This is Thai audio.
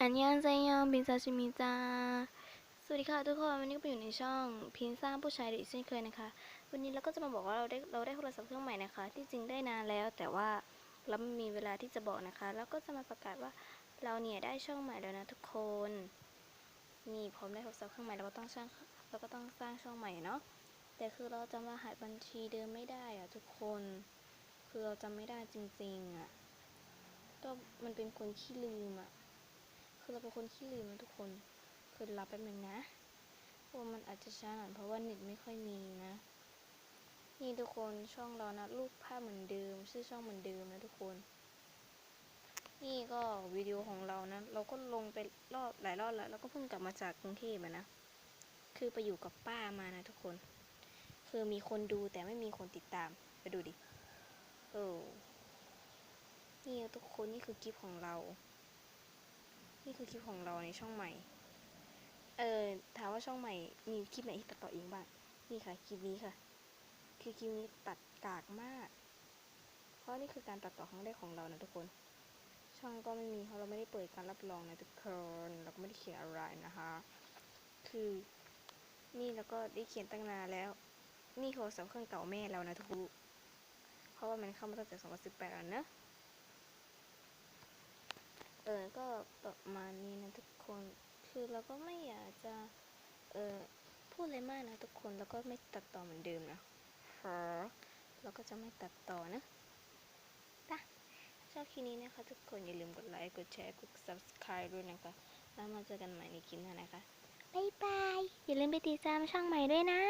อันยังใจยองพินซาชิมิจ้าสวัสดีค่ะทุกคนวันนี้ก็ไปอยู่ในช่องพินซ่าผู้ชายเด็กเช่นเคยนะคะ วันนี้เราก็จะมาบอกว่าเราได้เราได้โทรศัพท์เครื่องใหม่นะคะ ที่จริงได้นานแล้ว แต่ว่าเราไม่มีเวลาที่จะบอกนะคะ แล้วก็จะมาประกาศว่าเราเนี่ยได้ช่องใหม่แล้วนะทุกคนนี่พร้อมได้โทรศัพท์เครื่องใหม่เราก็ต้องสร้างเราก็ต้องสร้างช่องใหม่เนาะแต่คือเราจะมาหาบัญชีเดิมไม่ได้อะทุกคน คือเราจำไม่ได้จริงๆอะก็มันเป็นคนขี้ลืมอะ คือเราเป็นคนขี้ลืมนะทุกคนคือรับแป๊บนึงนะเพราะว่ามันอาจจะช้าหน่อยเพราะว่าเน็ตไม่ค่อยมีนะ นี่ทุกคนช่องเรานะรูปภาพเหมือนเดิม ชื่อช่องเหมือนเดิมนะทุกคน นี่ก็วิดีโอของเรานะ เราก็ลงไปรอบหลายรอบแล้วแล้วก็เพิ่งกลับมาจากกรุงเทพนะ คือไปอยู่กับป้ามานะทุกคน คือมีคนดูแต่ไม่มีคนติดตามไปดูดิโอ้นี่ทุกคนนี่คือกิฟต์ของเรา นี่คือคลิปของเราในช่องใหม่ เออถามว่าช่องใหม่มีคลิปไหนที่ตัดต่อเองบ้าง นี่ค่ะคลิปนี้ค่ะ คือคลิปนี้ตัดกากมาก เพราะนี่คือการตัดต่อครั้งแรกของเรานะทุกคน ช่องก็ไม่มีเพราะเราไม่ได้เปิดการรับรองนะทุกคน เราก็ไม่ได้เขียนอะไรนะคะ คือนี่แล้วก็ได้เขียนตั้งนานแล้ว นี่โทรศัพท์เครื่องเก่าแม่เรานะทุกคนเพราะว่ามันเข้ามาตั้งแต่2018แล้วเนอะ เออก็ประมาณนี้นะทุกคน คือเราก็ไม่อยากจะ เออพูดอะไรมากนะทุกคน แล้วก็ไม่ตัดต่อเหมือนเดิมนะฮะเราก็จะไม่ตัดต่อนะปะชอบคลิปนี้นะคะ ทุกคน อย่าลืมกดไลค์ กดแชร์ กด subscribe ด้วยนะคะ แล้วมาเจอกันใหม่ในคลิปหน้านะคะ บ๊ายบาย อย่าลืมไปติดตามช่องใหม่ด้วยนะ